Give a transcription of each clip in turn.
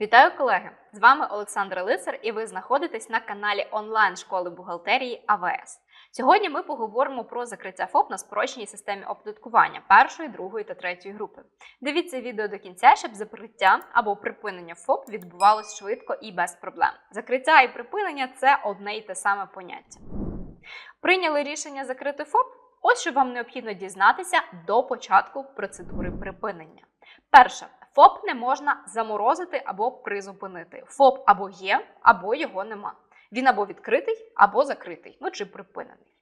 Вітаю, колеги! З вами Олександр Лицар, і ви знаходитесь на каналі онлайн школи бухгалтерії АВС. Сьогодні ми поговоримо про закриття ФОП на спрощеній системі оподаткування першої, другої та третьої групи. Дивіться відео до кінця, щоб закриття або припинення ФОП відбувалось швидко і без проблем. Закриття і припинення це одне й те саме поняття. Прийняли рішення закрити ФОП? Ось що вам необхідно дізнатися до початку процедури припинення. Перше, ФОП не можна заморозити або призупинити. ФОП або є, або його нема. Він або відкритий, або закритий, ну чи припинений.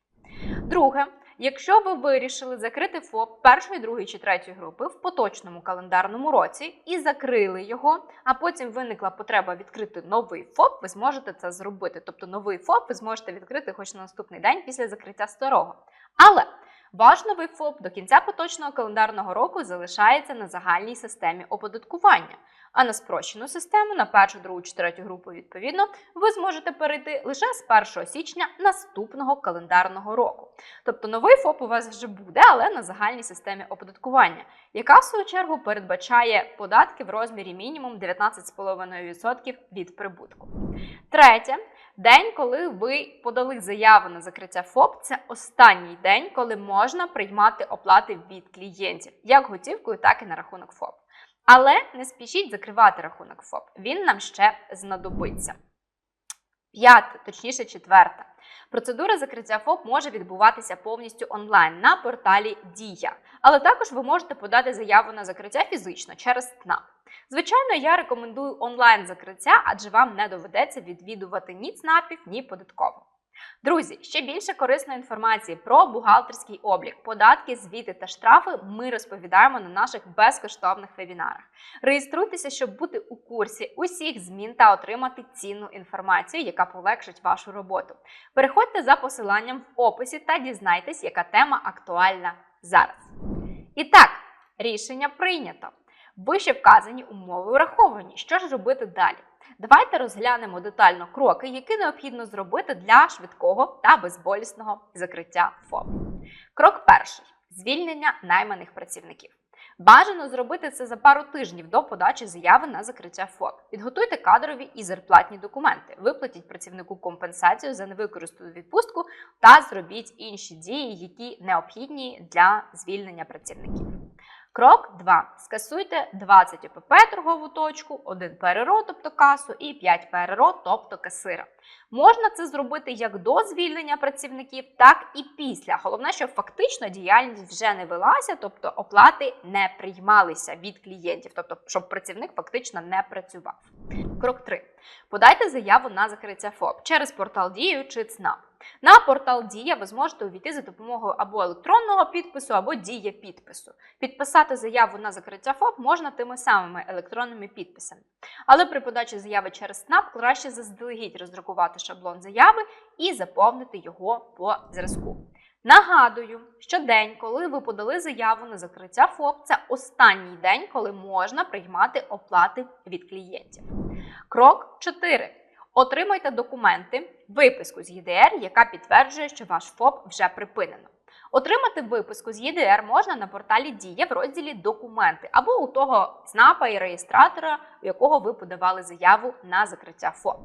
Друге, якщо ви вирішили закрити ФОП першої, другої чи третьої групи в поточному календарному році і закрили його, а потім виникла потреба відкрити новий ФОП, ви зможете це зробити. Тобто новий ФОП ви зможете відкрити хоч на наступний день після закриття старого. Але ваш новий ФОП до кінця поточного календарного року залишається на загальній системі оподаткування. А на спрощену систему на першу, другу чи третю групу відповідно ви зможете перейти лише з 1 січня наступного календарного року. Тобто новий ФОП у вас вже буде, але на загальній системі оподаткування, яка в свою чергу передбачає податки в розмірі мінімум 19,5% від прибутку. Третє. День, коли ви подали заяву на закриття ФОП, це останній день, коли можна приймати оплати від клієнтів, як готівкою, так і на рахунок ФОП. Але не спішіть закривати рахунок ФОП. Він нам ще знадобиться. П'яте, точніше, четверте. Процедура закриття ФОП може відбуватися повністю онлайн на порталі Дія, але також ви можете подати заяву на закриття фізично через ЦНАП. Звичайно, я рекомендую онлайн закриття, адже вам не доведеться відвідувати ні ЦНАПів, ні податково. Друзі, ще більше корисної інформації про бухгалтерський облік, податки, звіти та штрафи ми розповідаємо на наших безкоштовних вебінарах. Реєструйтеся, щоб бути у курсі усіх змін та отримати цінну інформацію, яка полегшить вашу роботу. Переходьте за посиланням в описі та дізнайтесь, яка тема актуальна зараз. І так, рішення прийнято. Вище вказані умови враховані. Що ж робити далі? Давайте розглянемо детально кроки, які необхідно зробити для швидкого та безболісного закриття ФОП. Крок перший звільнення найманих працівників. Бажано зробити це за пару тижнів до подачі заяви на закриття ФОП. Підготуйте кадрові і зарплатні документи, виплатіть працівнику компенсацію за невикористану відпустку та зробіть інші дії, які необхідні для звільнення працівників. Крок 2. Скасуйте 20 ОПП торгову точку, 1 ПРРО, тобто касу, і 5 ПРРО, тобто касира. Можна це зробити як до звільнення працівників, так і після. Головне, щоб фактично діяльність вже не велася, тобто оплати не приймалися від клієнтів, тобто, щоб працівник фактично не працював. Крок 3. Подайте заяву на закриття ФОП через портал Дію чи ЦНАП. На портал Дія ви зможете увійти за допомогою або електронного підпису, або дія підпису. Підписати заяву на закриття ФОП можна тими самими електронними підписами. Але при подачі заяви через СНАП краще заздалегідь роздрукувати шаблон заяви і заповнити його по зразку. Нагадую, що день, коли ви подали заяву на закриття ФОП, це останній день, коли можна приймати оплати від клієнтів. Крок 4. Отримайте документи, виписку з ЄДР, яка підтверджує, що ваш ФОП вже припинено. Отримати виписку з ЄДР можна на порталі Дія в розділі Документи або у того ЦНАПа і реєстратора, у якого ви подавали заяву на закриття ФОП.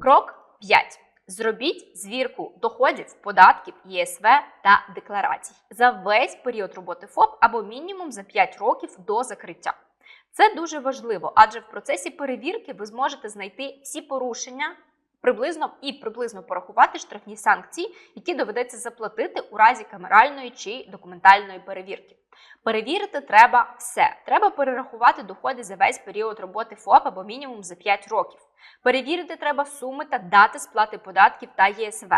Крок 5. Зробіть звірку доходів, податків, ЄСВ та декларацій за весь період роботи ФОП або мінімум за 5 років до закриття. Це дуже важливо, адже в процесі перевірки ви зможете знайти всі порушення приблизно і приблизно порахувати штрафні санкції, які доведеться заплатити у разі камеральної чи документальної перевірки. Перевірити треба все. Треба перерахувати доходи за весь період роботи ФОП або мінімум за 5 років. Перевірити треба суми та дати сплати податків та ЄСВ.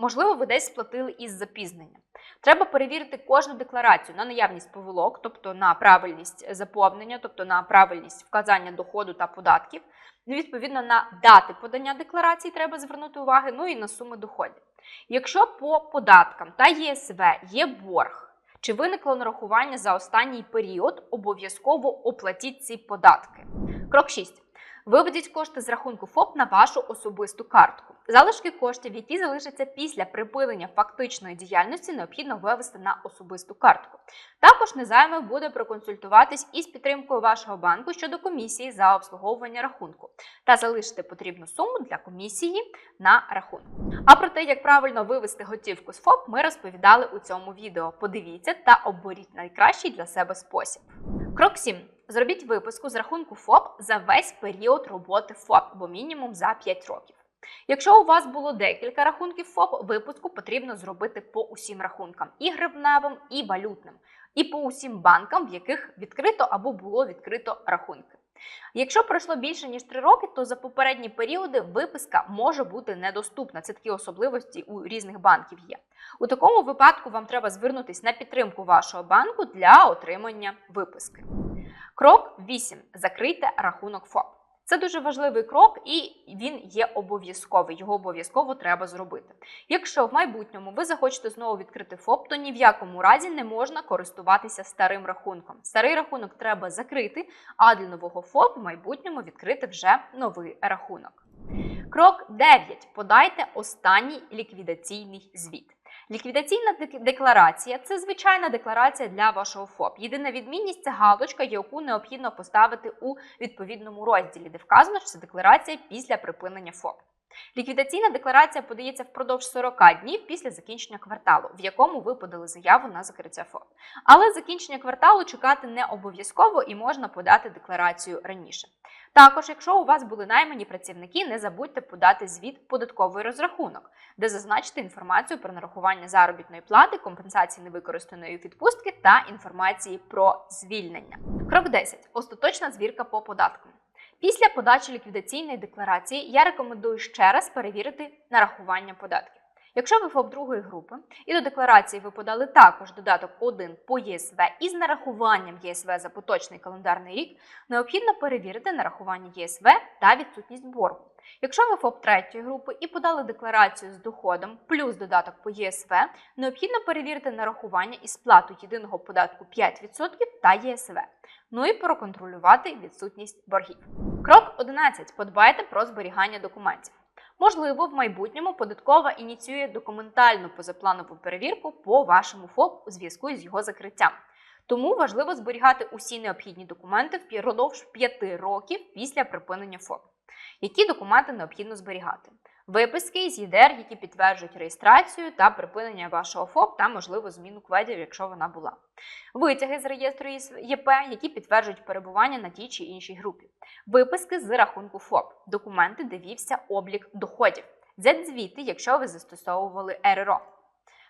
Можливо, ви десь сплатили із запізненням. Треба перевірити кожну декларацію на наявність повилок, тобто на правильність заповнення, тобто на правильність вказання доходу та податків. Ну, відповідно, на дати подання декларацій треба звернути увагу, ну і на суми доходів. Якщо по податкам та ЄСВ є борг, чи виникло нарахування за останній період, обов'язково оплатіть ці податки. Крок 6. Виведіть кошти з рахунку ФОП на вашу особисту картку. Залишки коштів, які залишаться після припинення фактичної діяльності, необхідно вивести на особисту картку. Також незайме буде проконсультуватись із підтримкою вашого банку щодо комісії за обслуговування рахунку та залишити потрібну суму для комісії на рахунку. А про те, як правильно вивести готівку з ФОП, ми розповідали у цьому відео. Подивіться та оберіть найкращий для себе спосіб. Крок 7. Зробіть виписку з рахунку ФОП за весь період роботи ФОП, бо мінімум за 5 років. Якщо у вас було декілька рахунків ФОП, випуску потрібно зробити по усім рахункам і гривневим, і валютним, і по усім банкам, в яких відкрито або було відкрито рахунки. Якщо пройшло більше ніж 3 роки, то за попередні періоди виписка може бути недоступна. Це такі особливості у різних банків є. У такому випадку вам треба звернутися на підтримку вашого банку для отримання виписки. Крок 8. Закрийте рахунок ФОП. Це дуже важливий крок, і він є обов'язковий. Його обов'язково треба зробити. Якщо в майбутньому ви захочете знову відкрити ФОП, то ні в якому разі не можна користуватися старим рахунком. Старий рахунок треба закрити, а для нового ФОП в майбутньому відкрити вже новий рахунок. Крок 9. Подайте останній ліквідаційний звіт. Ліквідаційна декларація це звичайна декларація для вашого ФОП. Єдина відмінність це галочка, яку необхідно поставити у відповідному розділі, де вказано, що це декларація після припинення ФОП. Ліквідаційна декларація подається впродовж 40 днів після закінчення кварталу, в якому ви подали заяву на закриття ФОП. Але закінчення кварталу чекати не обов'язково і можна подати декларацію раніше. Також, якщо у вас були наймані працівники, не забудьте подати звіт податковий розрахунок, де зазначити інформацію про нарахування заробітної плати, компенсації невикористаної відпустки та інформації про звільнення. Крок 10. Остаточна звірка по податкам. Після подачі ліквідаційної декларації я рекомендую ще раз перевірити нарахування податків. Якщо ви ФОП другої групи і до декларації ви подали також додаток 1 по ЄСВ із нарахуванням ЄСВ за поточний календарний рік, необхідно перевірити нарахування ЄСВ та відсутність боргу. Якщо ви ФОП третьої групи і подали декларацію з доходом плюс додаток по ЄСВ, необхідно перевірити нарахування і сплату єдиного податку 5% та ЄСВ. Ну і проконтролювати відсутність боргів. Крок 11. Подбайте про зберігання документів. Можливо, в майбутньому податкова ініціює документальну позапланову перевірку по вашому ФОП у зв'язку з його закриттям. Тому важливо зберігати усі необхідні документи впродовж 5 років після припинення ФОП. Які документи необхідно зберігати? Виписки з ЄДР, які підтверджують реєстрацію та припинення вашого ФОП та можливо зміну кведів, якщо вона була. Витяги з реєстру ЄП, які підтверджують перебування на тій чи іншій групі. Виписки з рахунку ФОП, документи, де вівся облік доходів. Z-звіти, якщо ви застосовували РРО.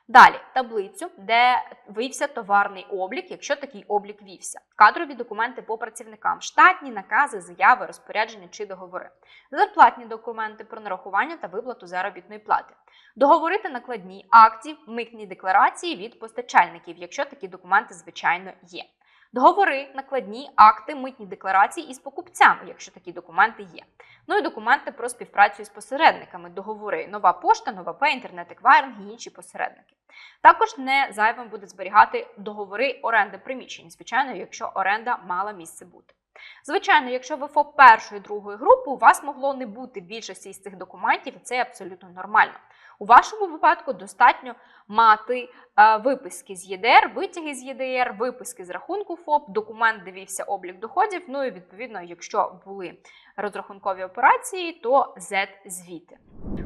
Далі таблицю, де вився товарний облік, якщо такий облік вівся, кадрові документи по працівникам, штатні накази, заяви, розпорядження чи договори, зарплатні документи про нарахування та виплату заробітної плати, договори та накладні акції, митні декларації від постачальників, якщо такі документи, звичайно, є. Договори, накладні акти, митні декларації із покупцями, якщо такі документи є. Ну і документи про співпрацю з посередниками, договори, нова пошта, нова П, інтернет-еквайринг і інші посередники. Також не зайвим буде зберігати договори оренди приміщень, звичайно, якщо оренда мала місце бути. Звичайно, якщо ви ФОП першої другої групи, у вас могло не бути більшості з цих документів, і це абсолютно нормально. У вашому випадку достатньо мати е, виписки з ЄДР, витяги з ЄДР, виписки з рахунку ФОП, документ дивився облік доходів. Ну і відповідно, якщо були розрахункові операції, то Z-звіти.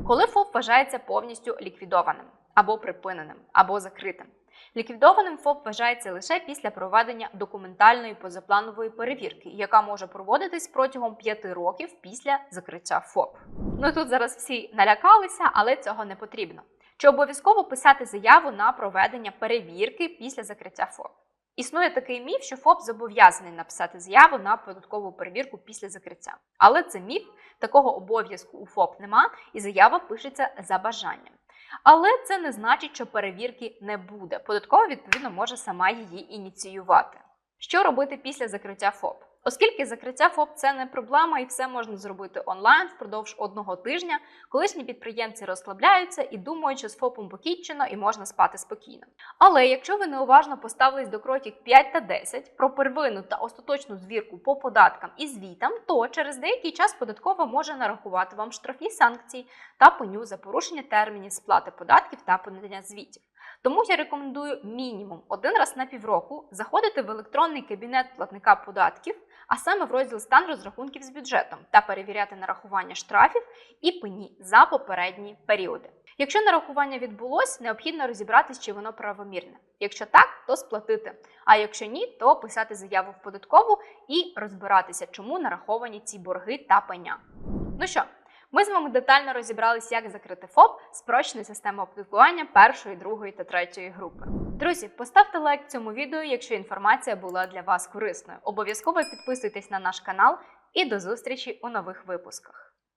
Коли ФОП вважається повністю ліквідованим або припиненим, або закритим. Ліквідованим ФОП вважається лише після проведення документальної позапланової перевірки, яка може проводитись протягом 5 років після закриття ФОП. Ну тут зараз всі налякалися, але цього не потрібно. Чи обов'язково писати заяву на проведення перевірки після закриття ФОП? Існує такий міф, що ФОП зобов'язаний написати заяву на податкову перевірку після закриття. Але це міф, такого обов'язку у ФОП нема, і заява пишеться за бажанням. Але це не значить, що перевірки не буде. Податкова, відповідно, може сама її ініціювати. Що робити після закриття ФОП? Оскільки закриття ФОП це не проблема і все можна зробити онлайн впродовж одного тижня, колишні підприємці розслабляються і думають, що з ФОПом покінчено і можна спати спокійно. Але якщо ви неуважно поставились до кроків 5 та 10 про первинну та остаточну звірку по податкам і звітам, то через деякий час податкова може нарахувати вам штрафні санкції та пеню за порушення термінів сплати податків та подання звітів. Тому я рекомендую мінімум один раз на півроку заходити в електронний кабінет платника податків, а саме в розділ стан розрахунків з бюджетом та перевіряти нарахування штрафів і пені за попередні періоди. Якщо нарахування відбулось, необхідно розібратись, чи воно правомірне. Якщо так, то сплатити. А якщо ні, то писати заяву в податкову і розбиратися, чому нараховані ці борги та пеня. Ну що, ми з вами детально розібралися, як закрити ФОП, спрощену системи оподаткування першої, другої та третьої групи. Друзі, поставте лайк цьому відео, якщо інформація була для вас корисною. Обов'язково підписуйтесь на наш канал і до зустрічі у нових випусках.